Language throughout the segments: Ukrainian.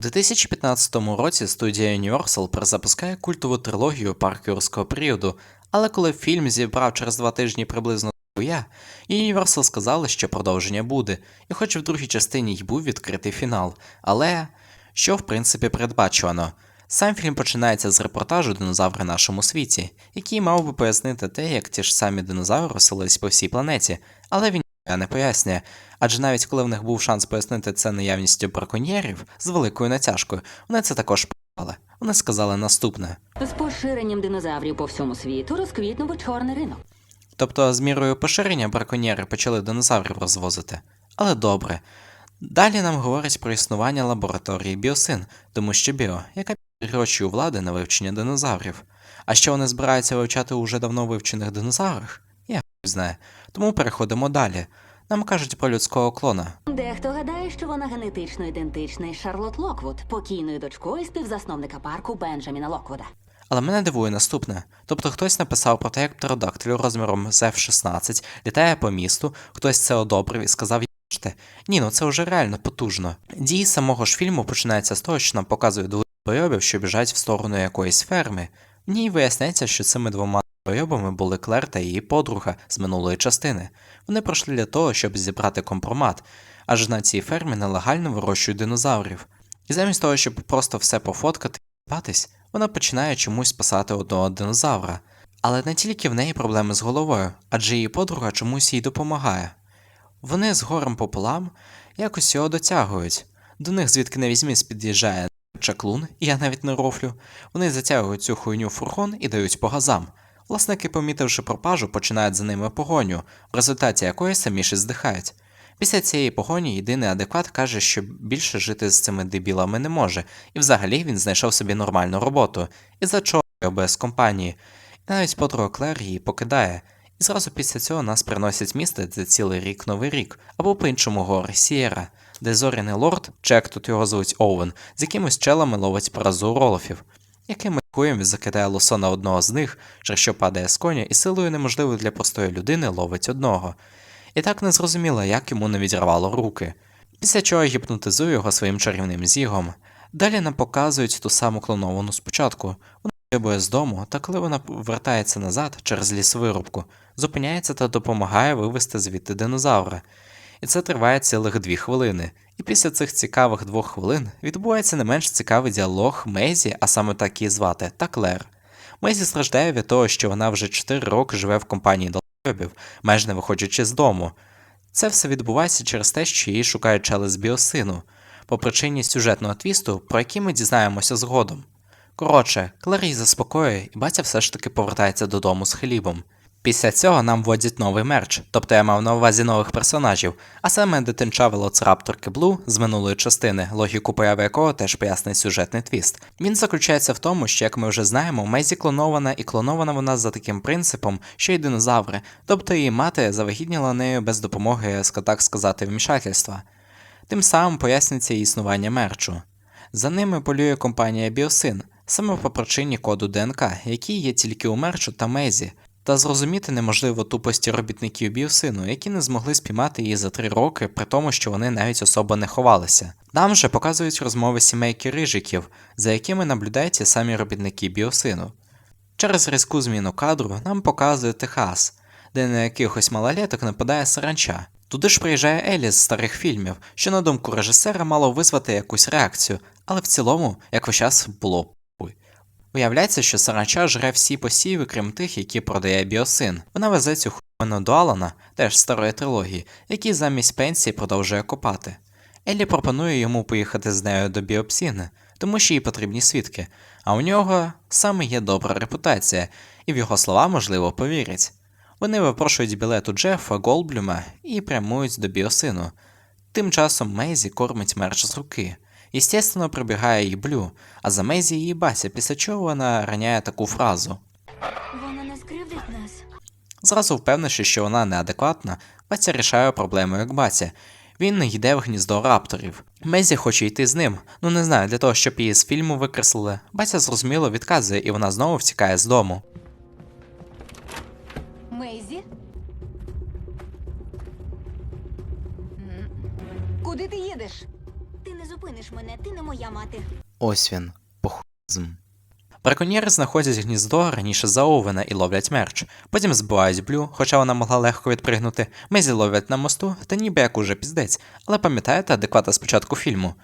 У 2015 році студія Universal перезапускає культову трилогію парк юрського періоду, але коли фільм зібрав через два тижні приблизно я, Universal сказали, що продовження буде, і хоч в другій частині й був відкритий фінал, але що в принципі передбачувано. Сам фільм починається з репортажу Динозаври нашому світі, який мав би пояснити те, як ті ж самі динозаври розселились по всій планеті, але він не пояснює, адже навіть коли в них був шанс пояснити це наявністю браконьєрів з великою натяжкою, вони це також п***ли. Вони сказали наступне. З поширенням динозаврів по всьому світу розквітнув чорний ринок. Тобто з мірою поширення браконьєри почали динозаврів розвозити. Але добре. Далі нам говорять про існування лабораторії Біосин, тому що Біо, яка гроші у влади на вивчення динозаврів. А що вони збираються вивчати у вже давно вивчених динозаврах? Знаю. Тому переходимо далі. Нам кажуть про людського клона. Дехто гадає, що вона генетично ідентична із Шарлот Локвуд, покійною дочкою співзасновника парку Бенджаміна Локвуда. Але мене дивує наступне. Тобто хтось написав про те, як птеродактиль розміром з F-16 літає по місту, хтось це одобрив і сказав «Їбаште». Ні, ну це вже реально потужно. Дії самого ж фільму починаються з того, що нам показують двох бойобів, що біжать в сторону якоїсь ферми. В ній виясняється, що цими двома бойобами були Клер та її подруга з минулої частини. Вони пройшли для того, щоб зібрати компромат, адже на цій фермі нелегально вирощують динозаврів. І замість того, щоб просто все пофоткати і батись, вона починає чомусь спасати одного динозавра. Але не тільки в неї проблеми з головою, адже її подруга чомусь їй допомагає. Вони з горем пополам якось його дотягують. До них звідки не візьмись під'їжджає чаклун, я навіть не рофлю. Вони затягують цю хуйню в фургон і дають по газам. Власники, помітивши пропажу, починають за ними погоню, в результаті якої самі здихають. Після цієї погоні єдиний адекват каже, що більше жити з цими дебілами не може, і взагалі він знайшов собі нормальну роботу, і за чого без компанії. І навіть подруга Клер її покидає. І зразу після цього нас приносять місце, де цілий рік новий рік, або по-іншому гори Сієра, де зоряний лорд, чи як тут його звуть Оуен, з якимось челами ловить паразу ролофів, яким хуєм закидає лосона одного з них, через що падає з коня, і силою неможливою для простої людини ловить одного. І так не зрозуміло, як йому не відірвало руки. Після чого гіпнотизує його своїм чарівним зігом. Далі нам показують ту саму клоновану спочатку. Вона вибує з дому, та коли вона вертається назад через лісовирубку, зупиняється та допомагає вивести звідти динозавра. І це триває цілих дві хвилини. І після цих цікавих двох хвилин відбувається не менш цікавий діалог Мейзі, а саме так її звати, та Клер. Мейзі страждає від того, що вона вже 4 роки живе в компанії долбів, майже не виходячи з дому. Це все відбувається через те, що її шукають чели з біосину, по причині сюжетного твісту, про який ми дізнаємося згодом. Коротше, Клер її заспокоює, і батя все ж таки повертається додому з хлібом. Після цього нам вводять новий мерч, тобто я мав на увазі нових персонажів, а саме дитинча велоцираптор Кеблу з минулої частини, логіку появи якого теж пояснить сюжетний твіст. Він заключається в тому, що, як ми вже знаємо, Мезі клонована і клонована вона за таким принципом, що й динозаври, тобто її мати завагітніла нею без допомоги, так сказати, вмішательства. Тим самим пояснюється існування мерчу. За ними полює компанія Біосин, саме по причині коду ДНК, який є тільки у мерчу та Мезі, та зрозуміти неможливо тупості робітників біосину, які не змогли спіймати її за три роки, при тому, що вони навіть особо не ховалися. Нам же показують розмови сімейки рижиків, за якими наблюдають самі робітники біосину. Через різку зміну кадру нам показує Техас, де на якихось малолеток нападає саранча. Туди ж приїжджає Елі з старих фільмів, що на думку режисера мало визвати якусь реакцію, але в цілому, як весь час було. Виявляється, що саранча жре всі посіви, крім тих, які продає біосин. Вона везе цю хуйну до Алана, теж старої трилогії, який замість пенсії продовжує копати. Еллі пропонує йому поїхати з нею до біопсіни, тому що їй потрібні свідки, а у нього саме є добра репутація, і в його слова, можливо, повірять. Вони випрошують білет у Джефа Голблюма і прямують до біосину. Тим часом Мейзі кормить мерч з руки. Єстественно, прибігає її Блю, а за Мейзі її бася, після чого вона раняє таку фразу. Вона не скривдить нас. Зразу впевнивши, що вона неадекватна, Батя рішає проблему як батя. Він не йде в гніздо рапторів. Мезі хоче йти з ним, ну не знаю, для того, щоб її з фільму викреслили. Батя зрозуміло відказує, і вона знову втікає з дому. Мейзі? Куди ти їдеш? Зупиниш мене, ти не моя мати. Ось він, похуїзм. Браконьєри знаходять гніздо раніше за Оуена і ловлять мерч. Потім збивають Блю, хоча вона могла легко відпригнути. Мезі ловлять на мосту, та ніби як уже піздець. Але пам'ятаєте адеквата з початку фільму?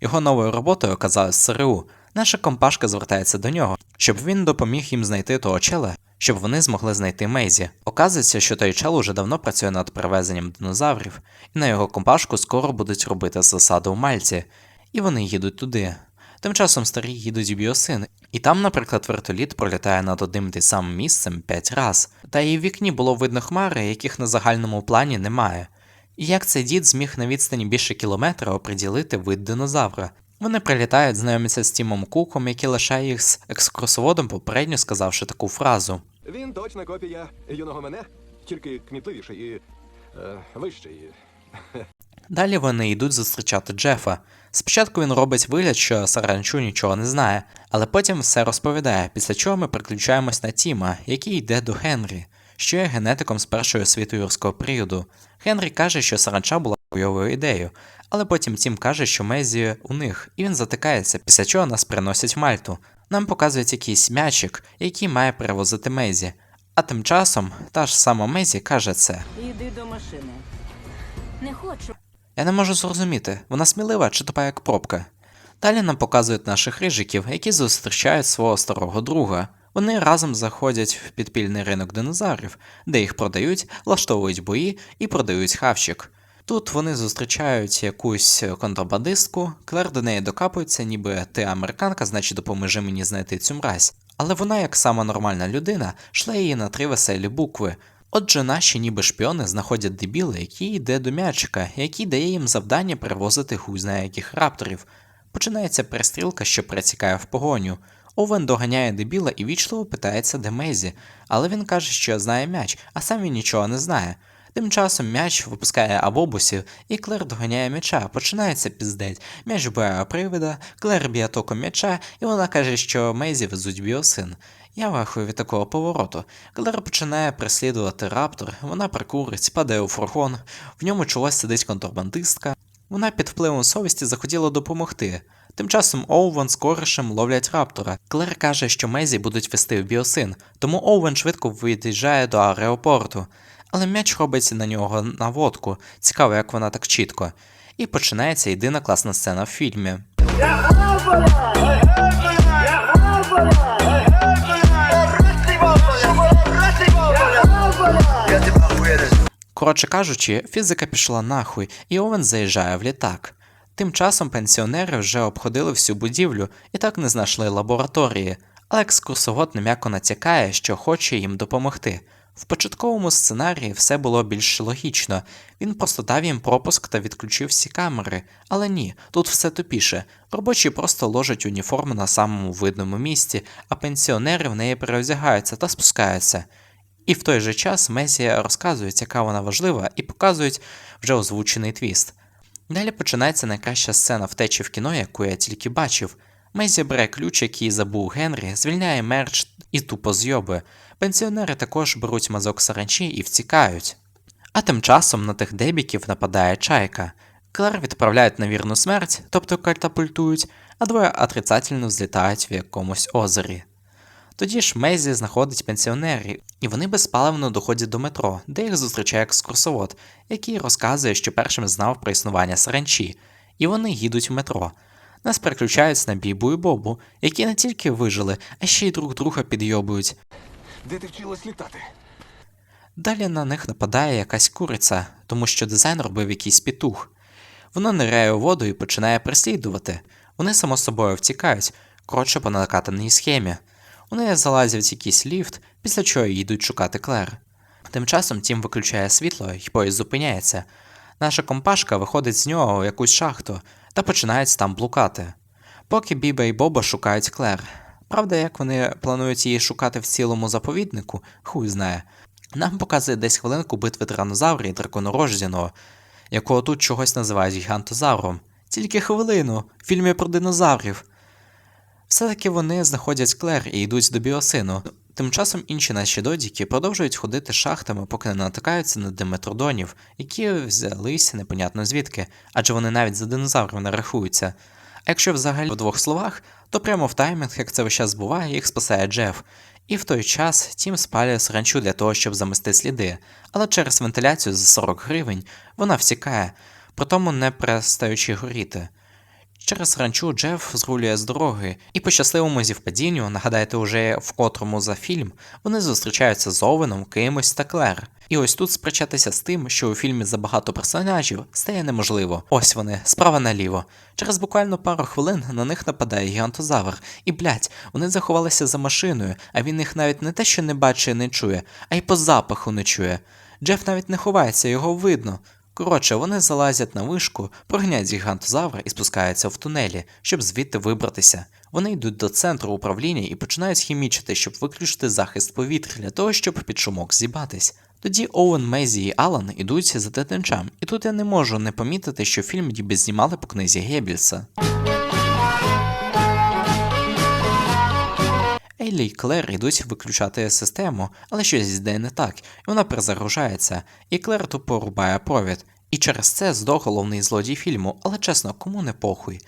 Його новою роботою оказалась СРУ. Наша компашка звертається до нього, щоб він допоміг їм знайти того чела, щоб вони змогли знайти Мейзі. Оказується, що той чел уже давно працює над перевезенням динозаврів, і на його компашку скоро будуть робити засаду в Мальті. І вони їдуть туди. Тим часом старі їдуть в біосин, і там, наприклад, вертоліт пролітає над одним тим самим місцем п'ять раз, та і в вікні було видно хмари, яких на загальному плані немає. І як цей дід зміг на відстані більше кілометра оприділити вид динозавра? Вони прилітають, знайомляться з Тімом Куком, який лишає їх з екскурсоводом, попередньо сказавши таку фразу. Він точна копія юного мене, тільки кмітливіший і е, вищий. Далі вони йдуть зустрічати Джефа. Спочатку він робить вигляд, що Саранчу нічого не знає, але потім все розповідає, після чого ми переключаємось на Тіма, який йде до Генрі, що є генетиком з першої освіту юрського періоду. Генрі каже, що саранча була бойовою ідеєю, але потім Тім каже, що Мезі у них, і він затикається, після чого нас приносять в Мальту. Нам показують якийсь м'ячик, який має перевозити Мезі. А тим часом та ж сама Мезі каже це. Іди до машини. Не хочу. Я не можу зрозуміти, вона смілива чи тупа як пробка. Далі нам показують наших рижиків, які зустрічають свого старого друга. Вони разом заходять в підпільний ринок динозаврів, де їх продають, влаштовують бої і продають хавчик. Тут вони зустрічають якусь контрабандистку, Клер до неї докапується, ніби ти американка, значить допоможи мені знайти цю мразь. Але вона, як сама нормальна людина, шле її на три веселі букви. Отже, наші ніби шпіони знаходять дебіла, який йде до м'ячика, який дає їм завдання перевозити хуй знає яких рапторів. Починається перестрілка, що перетікає в погоню. Овен доганяє дебіла і вічливо питається, де Мезі, але він каже, що знає м'яч, а сам він нічого не знає. Тим часом м'яч випускає абобусів, і Клер доганяє м'яча. Починається піздець. М'яч вбиває привида, Клер б'є током м'яча, і вона каже, що Мейзі везуть біосин. Я вахую від такого повороту. Клер починає переслідувати раптор, вона прикурить, падає у фургон, в ньому чогось сидить контрабандистка. Вона під впливом совісті захотіла допомогти. Тим часом Оуен з коришем ловлять раптора. Клер каже, що Мезі будуть вести в біосин, тому Оуен швидко від'їжджає до аеропорту. Але м'яч робить на нього наводку, цікаво, як вона так чітко. І починається єдина класна сцена в фільмі. Коротше кажучи, фізика пішла нахуй, і Овен заїжджає в літак. Тим часом пенсіонери вже обходили всю будівлю і так не знайшли лабораторії, але екскурсовод нем'яко натякає, що хоче їм допомогти. В початковому сценарії все було більш логічно. Він просто дав їм пропуск та відключив всі камери. Але ні, тут все тупіше. Робочі просто ложать уніформу на самому видному місці, а пенсіонери в неї переодягаються та спускаються. І в той же час Мезія розказують, яка вона важлива, і показують вже озвучений твіст. Далі починається найкраща сцена втечі в кіно, яку я тільки бачив. Мезі бере ключ, який забув Генрі, звільняє мерч і тупо зйобує. Пенсіонери також беруть мазок саранчі і втікають. А тим часом на тих дебіків нападає чайка. Клер відправляють на вірну смерть, тобто катапультують, а двоє отрицательно злітають в якомусь озері. Тоді ж Мезі знаходить пенсіонерів, і вони безпаливно доходять до метро, де їх зустрічає екскурсовод, який розказує, що першим знав про існування саранчі, і вони їдуть в метро. Нас переключають на Бібу і Бобу, які не тільки вижили, а ще й друг друга підйобують. Де ти вчилась літати? Далі на них нападає якась куриця, тому що дизайн робив якийсь петух. Воно ниряє у воду і починає переслідувати. Вони само собою втікають, коротше по накатаній схемі. Вони залазять в якийсь ліфт, після чого йдуть шукати Клер. Тим часом Тім виключає світло і поїзд зупиняється. Наша компашка виходить з нього в якусь шахту та починають там блукати. Поки Біба і Боба шукають Клер. Правда, як вони планують її шукати в цілому заповіднику, хуй знає. Нам показує десь хвилинку битви тиранозавра і драконорождяного, якого тут чогось називають гігантозавром. Тільки хвилину, в фільмі про динозаврів. Все-таки вони знаходять Клер і йдуть до біосину. Тим часом інші наші додіки продовжують ходити шахтами, поки не натикаються на диметродонів, які взялися непонятно звідки, адже вони навіть за динозаврів не рахуються. А якщо взагалі в двох словах, то прямо в таймінг, як це весь час буває, їх спасає Джеф. І в той час Тім спалює саранчу для того, щоб замести сліди, але через вентиляцію за 40 гривень вона втікає, при тому не перестаючи горіти. Через ранчу Джеф зрулює з дороги, і по щасливому зівпадінню, нагадайте уже в котрому за фільм, вони зустрічаються з Овеном, кимось та Клер. І ось тут сперечатися з тим, що у фільмі забагато персонажів, стає неможливо. Ось вони, справа наліво. Через буквально пару хвилин на них нападає гігантозавр, і блять, вони заховалися за машиною, а він їх навіть не те, що не бачить не чує, а й по запаху не чує. Джеф навіть не ховається, його видно. Коротше, вони залазять на вишку, прогнять гігантозавра і спускаються в тунелі, щоб звідти вибратися. Вони йдуть до центру управління і починають хімічити, щоб виключити захист повітря для того, щоб під шумок зібатись. Тоді Оуен, Мейзі і Алан ідуть за дитинчам, і тут я не можу не помітити, що фільм ніби знімали по книзі Геббельса. Еллі і Клер йдуть виключати систему, але щось йде не так, і вона перезагружається, і Клер тупо рубає провід. І через це здох головний злодій фільму, але чесно, кому не похуй.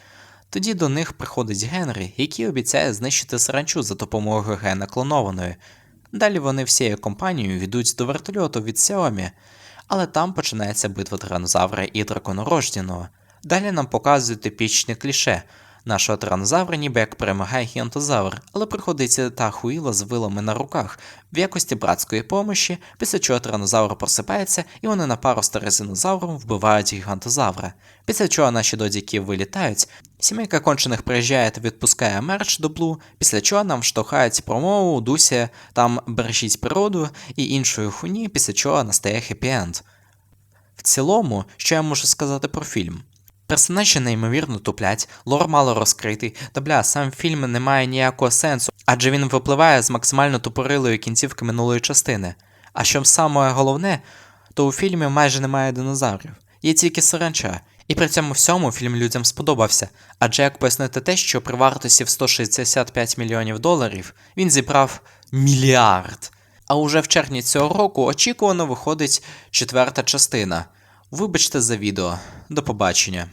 Тоді до них приходить Генрі, який обіцяє знищити саранчу за допомогою гена клонованої. Далі вони всією компанією йдуть до вертольоту від Xiaomi, але там починається битва тиранозавра і драконорождяного. Далі нам показують типічне кліше. Нашого тиранозавра ніби як перемагає гігантозавр, але приходиться та хуїла з вилами на руках в якості братської помощі, після чого тиранозавр просипається і вони на пару з терезинозавром вбивають гігантозавра. Після чого наші додіки вилітають, сімейка кончених приїжджає та відпускає мерч до Блу, після чого нам штовхають промову дусі там бережіть природу і іншої хуйні, після чого настає хеппі-енд. В цілому, що я можу сказати про фільм? Персонажі неймовірно туплять, лор мало розкритий, та бля, сам фільм не має ніякого сенсу, адже він випливає з максимально тупорилої кінцівки минулої частини. А що саме головне, то у фільмі майже немає динозаврів, є тільки саранча. І при цьому всьому фільм людям сподобався, адже як пояснити те, що при вартості в 165 мільйонів доларів він зібрав мільярд. А уже в червні цього року очікувано виходить четверта частина. Вибачте за відео. До побачення.